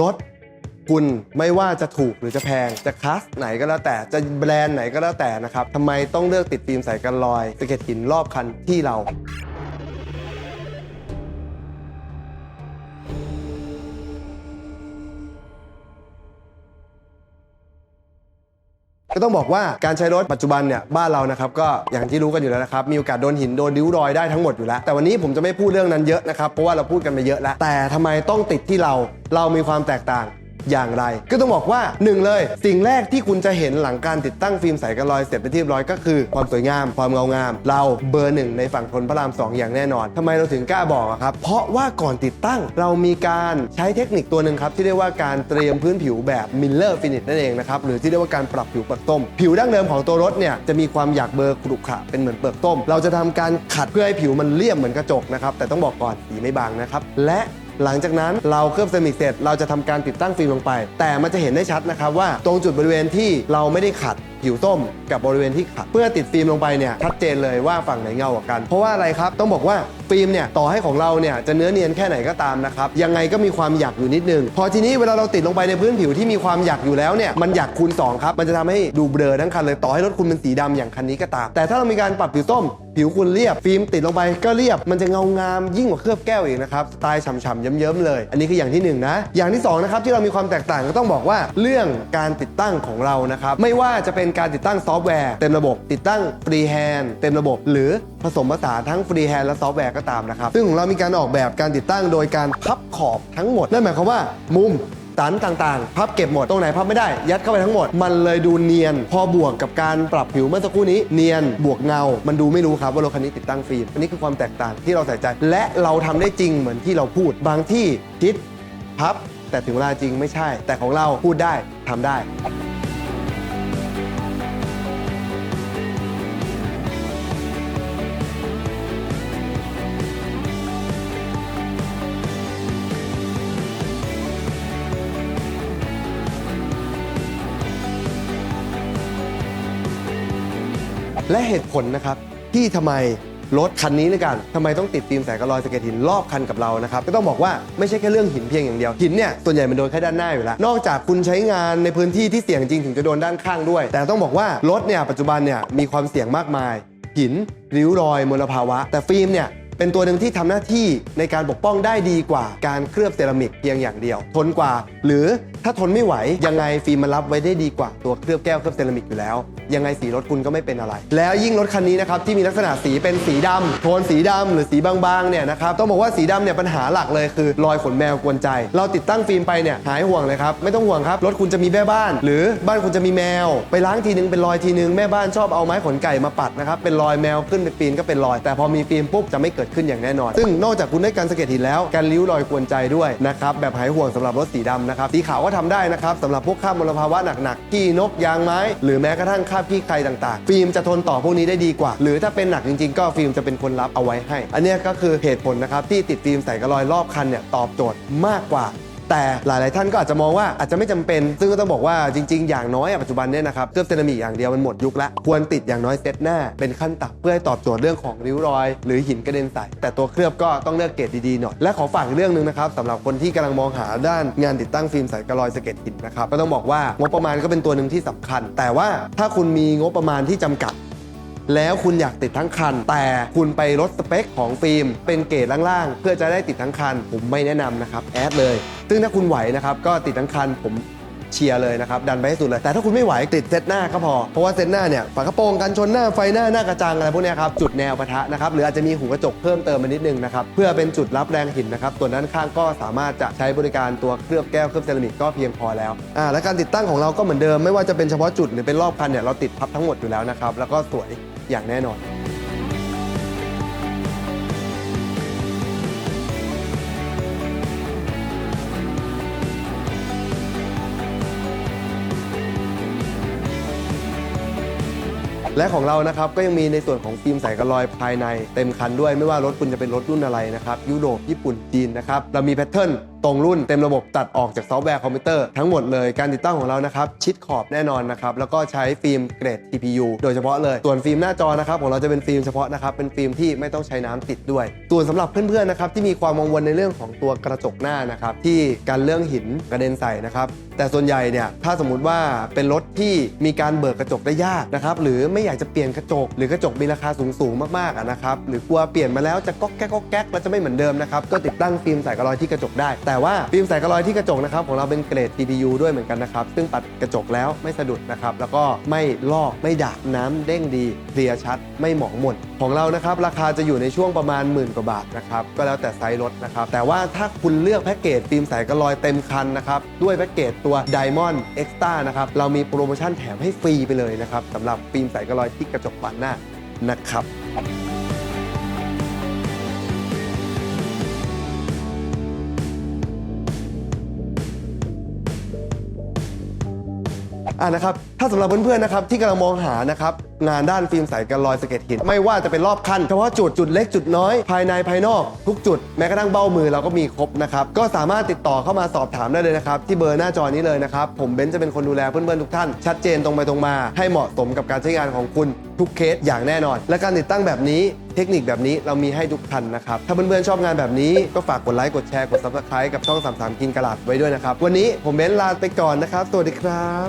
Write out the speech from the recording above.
รถคุณไม่ว่าจะถูกหรือจะแพง จะคลาสไหนก็แล้วแต่จะแบรนด์ไหนก็แล้วแต่นะครับทำไมต้องเลือกติดฟิล์มใสกันรอยสะเก็ดหินรอบคันที่เรา ก็ต้องบอกว่าการใช้รถปัจจุบันเนี่ยบ้านเรานะครับก็อย่างที่รู้กันอยู่แล้วนะครับมีโอกาสโดนหินโดนดิ้วรอยได้ทั้งหมดอยู่แล้ว แต่วันนี้ผมจะไม่พูดเรื่องนั้นเยอะนะครับเพราะว่าเราพูดกันไปเยอะแล้ว แต่ทำไมต้องติดที่เราเรามีความแตกต่าง อย่างไร ก็ต้องบอกว่าหนึ่งเลย สิ่งแรกที่คุณจะเห็นหลังการติดตั้งฟิล์มใสกันรอยเสร็จเป็นที่เรียบร้อยก็คือความสวยงาม ความเงางาม เราเบอร์หนึ่งในฝั่งทนพระรามสองอย่างแน่นอนทำไมเราถึงกล้าบอกครับ เพราะว่าก่อนติดตั้งเรามีการใช้เทคนิคตัวหนึ่งครับ ที่เรียกว่าการเตรียมพื้นผิวแบบมิลเลอร์ฟินิชนั่นเองนะครับหรือที่เรียกว่าการปรับผิวเปลือกต้ม ผิวดั้งเดิมของตัวรถเนี่ยจะมีความหยาบเบอร์ขรุขระเป็นเหมือนเปลือกต้ม เราจะทำการขัดเพื่อให้ผิวมันเรียบเหมือนกระจกนะครับแต่ต้องบอกก่อนสีไม่บางนะครับและ หลังจากนั้นเราเคลือบเซรามิกเสร็จเราจะทำการติดตั้งฟิล์มลงไป แต่มันจะเห็นได้ชัดนะครับว่าตรงจุดบริเวณที่เราไม่ได้ขัด ผิวส้มกับบริเวณที่ขัดเพื่อติดฟิล์มลงไปเนี่ยชัดเจนเลยว่าฝั่งไหนเงากว่ากัน เพราะว่าอะไรครับต้องบอกว่าฟิล์มเนี่ยต่อให้ของเราเนี่ยจะเนื้อเนียนแค่ไหนก็ตามนะครับยังไงก็มีความหยักอยู่นิดนึง พอทีนี้เวลาเราติดลงไปในพื้นผิวที่มีความหยักอยู่แล้วเนี่ยมันหยักคูณสองครับมันจะทำให้ดูเบลอทั้งคันเลยต่อให้รถคุณเป็นสีดำอย่างคันนี้ก็ตาม แต่ถ้าเรามีการปรับผิวส้ม ผิวคุณเรียบ ฟิล์มติดลงไปก็เรียบ มันจะเงางามยิ่งกว่าเคลือบแก้วอีกนะครับสไตล์ฉ่ำๆเยิ้มๆเลย อันนี้คืออย่างที่หนึ่งนะอย่างที่สองนะครับที่เรามีความแตกต่างก็ต้องบอกว่าเรื่องการติดตั้งของเรานะครับไม่ว่าจะเป็นการติดตั้งซอฟต์แวร์เต็มระบบ ติดตั้งฟรีแฮนด์เต็มระบบ หรือผสมผสานทั้งฟรีแฮนด์และซอฟต์แวร์ก็ตามนะครับ ซึ่งของเรามีการออกแบบการติดตั้งโดยการพับขอบทั้งหมด นั่นหมายความว่ามุมสันต่างๆ พับเก็บหมด ตรงไหนพับไม่ได้ ยัดเข้าไปทั้งหมด มันเลยดูเนียน พอบวกกับการปรับผิวเมื่อสักครู่นี้ เนียน บวกเงา มันดูไม่รู้ครับว่ารถคันนี้ติดตั้งฟิล์ม อันนี้คือความแตกต่างที่เราใส่ใจ และเราทำได้จริงเหมือนที่เราพูด บางที่คิดพับ แต่ถึงเวลาจริงไม่ใช่ แต่ของเราพูดได้ทำได้ และเหตุผลนะครับที่ทำไมรถคันนี้ด้วยกันทำไมต้องติดฟิล์มแสงกระลอยสะเก็ตหินรอบคันกับเรานะครับก็ต้องบอกว่าไม่ใช่แค่เรื่องหินเพียงอย่างเดียวหินเนี่ยส่วนใหญ่มันโดนแค่ด้านหน้าอยู่แล้วนอกจากคุณใช้งานในพื้นที่ที่เสี่ยงจริงถึงจะโดนด้านข้างด้วย แต่ต้องบอกว่ารถเนี่ยปัจจุบันเนี่ยมีความเสี่ยงมากมาย หินริ้วรอยมลภาวะ แต่ฟิล์มเนี่ย เป็นตัวหนึ่งที่ทำหน้าที่ในการปกป้องได้ดีกว่าการเคลือบเซรามิกเพียงอย่างเดียว ทนกว่า หรือถ้าทนไม่ไหว ยังไงฟิล์มมันรับไว้ได้ดีกว่าตัวเคลือบแก้วเคลือบเซรามิกอยู่แล้ว ยังไงสีรถคุณก็ไม่เป็นอะไร แล้วยิ่งรถคันนี้นะครับที่มีลักษณะสีเป็นสีดำโทนสีดำหรือสีบางๆเนี่ยนะครับต้องบอกว่าสีดำเนี่ยปัญหาหลักเลยคือรอยขนแมวกวนใจ เราติดตั้งฟิล์มไปเนี่ยหายห่วงเลยครับไม่ต้องห่วงครับรถคุณจะมีแม่บ้าน หรือบ้านคุณจะมีแมว ไปล้างทีนึงเป็นรอยทีนึงแม่บ้านชอบเอาไม้ขนไก่มาปัดนะครับเป็นรอยแมวขึ้นไปปีนก็เป็นรอย แต่พอมีฟิล์มปุ๊บจะไม่เกิดขึ้นอย่างแน่นอน ซึ่งนอกจากคุณได้การสะเก็ดหินแล้วการริ้วรอยกวนใจด้วยนะครับแบบหายห่วงสำหรับรถสีดำนะครับสีขาวก็ทำได้นะครับสำหรับพวกข้ามมลภาวะหนักๆขี้นกยางไม้ หรือแม้กระทั่งคราบขี้ใครต่างๆ ฟิล์มจะทนต่อพวกนี้ได้ดีกว่า หรือถ้าเป็นหนักจริงๆ ก็ฟิล์มจะเป็นคนรับเอาไว้ให้ อันนี้ก็คือเหตุผลนะครับที่ติดฟิล์มใส่กระลอยรอบคันเนี่ยตอบโจทย์มากกว่า แต่หลาย ๆ ท่านก็อาจจะมองว่าอาจจะไม่จำเป็น ซึ่งก็ต้องบอกว่าจริง ๆ อย่างน้อยอะปัจจุบันเนี่ยนะครับเคลือบเซรามิกอย่างเดียวมันหมดยุคละควรติดอย่างน้อยเซตหน้าเป็นขั้นต่ำเพื่อให้ตอบโจทย์เรื่องของริ้วรอย หรือหินกระเด็นใส่แต่ตัวเคลือบก็ต้องเลือกเกรดดี ๆ หน่อย และขอฝากอีกเรื่องหนึ่งนะครับสำหรับคนที่กำลังมองหาด้านงานติดตั้งฟิล์มใสกระลอยสะเก็ดหินนะครับก็ต้องบอกว่างบประมาณก็เป็นตัวหนึ่งที่สำคัญ แต่ว่าถ้าคุณมีงบประมาณที่จำกัด แล้วคุณอยากติดทั้งคัน แต่คุณไปลดสเปคของฟิล์มเป็นเกรดล่างๆ เพื่อจะได้ติดทั้งคัน ผมไม่แนะนำนะครับแอดเลย ซึ่งถ้าคุณไหวนะครับก็ติดทั้งคันผมเชียร์เลยนะครับดันไปให้สุดเลย แต่ถ้าคุณไม่ไหวติดเซตหน้าก็พอ เพราะว่าเซตหน้าเนี่ยฝากระโปรงกันชนหน้าไฟหน้าหน้ากระจังอะไรพวกนี้ครับจุดแนวปะทะนะครับหรืออาจจะมีหูกระจกเพิ่มเติมมานิดนึงนะครับเพื่อเป็นจุดรับแรงหินนะครับส่วนด้านข้างก็สามารถจะใช้บริการตัวเคลือบแก้วเคลือบเซรามิกก็เพียงพอแล้วอ่าและการติดตั้งของเราก็เหมือนเดิมไม่ว่าจะเป็นเฉพาะจุดหรือเป็นรอบคันเนี่ยเราติดพับทั้งหมดอยู่แล้วนะครับแล้วก็สวย อย่างแน่นอนและของเรานะครับก็ยังมีในส่วนของฟิล์มใสกระลอยภายในเต็มคันด้วยไม่ว่ารถคุณจะเป็นรถรุ่นอะไรนะครับยุโรปญี่ปุ่นจีนนะครับเรามีแพทเทิร์น ตรงรุ่นเต็มระบบตัดออกจากซอฟต์แวร์คอมพิวเตอร์ทั้งหมดเลยการติดตั้งของเรานะครับชิดขอบแน่นอนนะครับแล้วก็ใช้ฟิล์มเกรด TPU โดยเฉพาะเลยส่วนฟิล์มหน้าจอนะครับของเราจะเป็นฟิล์มเฉพาะนะครับเป็นฟิล์มที่ไม่ต้องใช้น้ำติดด้วยส่วนสำหรับเพื่อนๆนะครับที่มีความกังวลในเรื่องของตัวกระจกหน้านะครับที่การเรื่องหินกระเด็นใส่นะครับ แต่ส่วนใหญ่เนี่ยถ้าสมมุติว่าเป็นรถที่มีการเบิกกระจกได้ยากนะครับหรือไม่อยากจะเปลี่ยนกระจก หรือกระจกมีราคาสูงๆมากๆนะครับหรือกลัวเปลี่ยนมาแล้วจะก๊อกแก๊กก๊อกแก๊กแล้วจะไม่เหมือนเดิมนะครับก็ติดตั้งฟิล์มใส่กระรอยที่กระจกได้ แต่ว่าฟิล์มใส่กระรอยที่กระจกนะครับของเราเป็นเกรด TPU ด้วยเหมือนกันนะครับซึ่งปัดกระจกแล้วไม่สะดุดนะครับแล้วก็ไม่ลอกไม่ดาบน้ำเด้งดีเคลียร์ชัดไม่หมองหม่น ของเรานะครับราคาจะอยู่ในช่วงประมาณหมื่นกว่าบาทนะครับก็แล้วแต่ไซส์รถนะครับแต่ว่าถ้าคุณเลือกแพ็กเกจฟิล์มใสกระรอยเต็มคันนะครับด้วยแพ็กเกจตัว Diamond Extra นะครับเรามีโปรโมชั่นแถมให้ฟรีไปเลยนะครับสำหรับฟิล์มใสกระรอยที่กระจกบานหน้านะครับอ่านะครับถ้าสำหรับเพื่อนๆนะครับที่กำลังมองหานะครับ งานด้านฟิล์มใสกันรอยสะเก็ตหิน ไม่ว่าจะเป็นรอบคันเฉพาะจุดจุดเล็กจุดน้อยภายในภายนอก ทุกจุดแม้กระทั่งเบ้ามือเราก็มีครบนะครับก็สามารถติดต่อเข้ามาสอบถามได้เลยนะครับที่เบอร์หน้าจอนี้เลยนะครับผมเบนซ์จะเป็นคนดูแลเพื่อนๆทุกท่าน ชัดเจนตรงไปตรงมา ให้เหมาะสมกับการใช้งานของคุณทุกเคสอย่างแน่นอน และการติดตั้งแบบนี้เทคนิคแบบนี้เรามีให้ทุกท่านนะครับ ถ้าเพื่อนๆชอบงานแบบนี้ก็ฝากกดไลค์กดแชร์กด subscribe กับช่อง 33 กินกระลาดไว้ด้วยนะครับ วันนี้ผมเบนซ์ลาไปก่อนนะครับ สวัสดีครับ